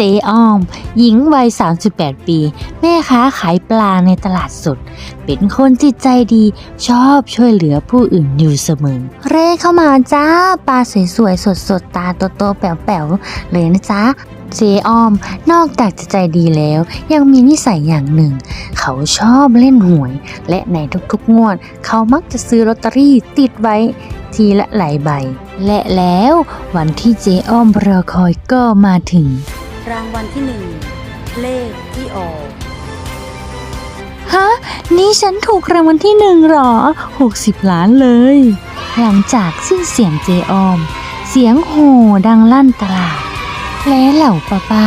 เจ๊อ้อม หญิงวัย 38 ปี แม่ค้าขายปลาในตลาดสด เป็นคนจิตใจดีชอบช่วยเหลือผู้อื่นอยู่เสมอ เร่เข้ามาจ้า ปลาสวยๆ สดๆ ตาโตๆแป๋วๆ เลยนะจ๊ะเจอ้อมนอกจากจะใจดีแล้ว ยังมีนิสัยอย่างหนึ่ง เขาชอบเล่นหวย และในทุกๆ งวด เขามักจะซื้อลอตเตอรี่ติดไว้ทีละหลายใบ และแล้ววันที่เจอ้อมรอคอยก็มาถึง รางวัลที่หนึ่งเลขที่ออก ฮะ นี่ฉันถูกรางวัลที่หนึ่งหรอ 60 ล้านเลย หลังจากสิ้นเสียงเจออม เสียงโห่ดังลั่นตลาด และเหล่าป้าป้า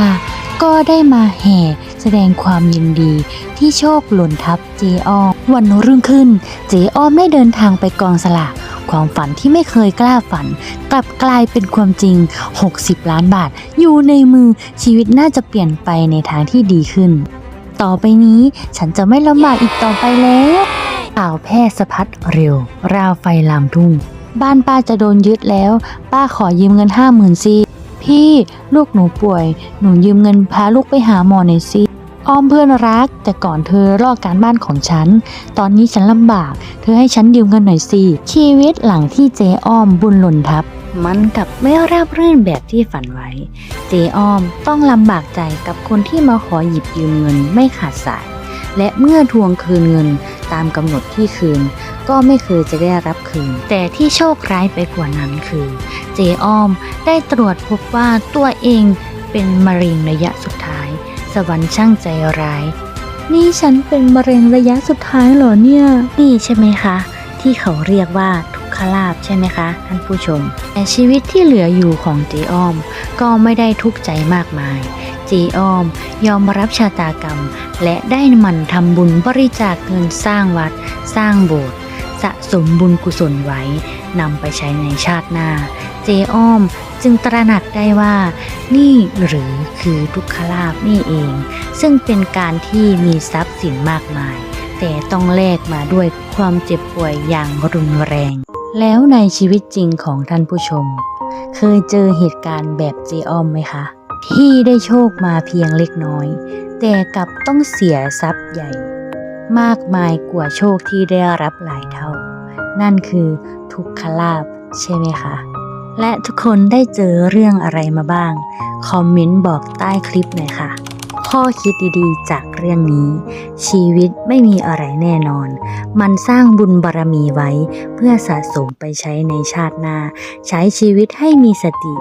ก็ได้มาแห่แสดงความยินดีที่โชคหล่นทับเจออมวันรุ่งขึ้น เจออมได้เดินทางไปกองสลาก ความฝันที่ไม่เคยกล้าฝัน กลับกลายเป็นความจริง 60 ล้านบาท อยู่ในมือชีวิตน่าจะเปลี่ยนไปในทางที่ดีขึ้น ต่อไปนี้ฉันจะไม่ลำบากอีกต่อไปแล้วข่าวแพร่สะพัดเร็ว ราวไฟลามทุ่ง บ้านป้าจะโดนยึดแล้ว ป้าขอยืมเงินห้าหมื่นสิพี่ ลูกหนูป่วย หนูยืมเงินพาลูกไปหาหมอหน่อยสิ อ้อมเพื่อนรัก แต่ก่อนเธอลอกการบ้านของฉัน ตอนนี้ฉันลำบาก เธอให้ฉันยืมเงินหน่อยสิ ชีวิตหลังที่เจอ้อมบุญหล่นทับ มันกลับไม่ราบรื่นแบบที่ฝันไว้ เจอ้อมต้องลำบากใจกับคนที่มาขอหยิบยืมเงินไม่ขาดสาย และเมื่อทวงคืนเงินตามกำหนดที่คืน ก็ไม่เคยจะได้รับคืน แต่ที่โชคร้ายไปกว่านั้นคือ เจอ้อมได้ตรวจพบว่าตัวเองเป็นมะเร็งระยะสุด สวรรค์ช่างใจร้าย นี่ฉันเป็นมะเร็งระยะสุดท้ายเหรอเนี่ย นี่ใช่ไหมคะ ที่เขาเรียกว่าทุกขลาบใช่ไหมคะ ท่านผู้ชม แต่ชีวิตที่เหลืออยู่ของเจอ้อม ก็ไม่ได้ทุกข์ใจมากมายเจอ้อม ยอมรับชะตากรรม และได้มันทำบุญบริจาคเงินสร้างวัด สร้างโบสถ์สะสมบุญกุศลไว้นำไปใช้ในชาติหน้า เจอ้อมจึงตระหนักได้ว่า นี่หรือคือทุกขลาบนี่เอง ซึ่งเป็นการที่มีทรัพย์สินมากมาย แต่ต้องแลกมาด้วยความเจ็บป่วยอย่างรุนแรง แล้วในชีวิตจริงของท่านผู้ชม เคยเจอเหตุการณ์แบบเจอ้อมไหมคะ ที่ได้โชคมาเพียงเล็กน้อย แต่กลับต้องเสียทรัพย์ใหญ่ มากมายกว่าโชคที่ได้รับหลายเท่า นั่นคือทุกขลาบใช่ไหมคะ และทุกคนได้เจอเรื่องอะไรมาบ้าง คอมเมนต์บอกใต้คลิปหน่อยค่ะ ข้อคิดดีๆ จากเรื่องนี้ ชีวิตไม่มีอะไรแน่นอน มันสร้างบุญบารมีไว้ เพื่อสะสมไปใช้ในชาติหน้า ใช้ชีวิตให้มีสติ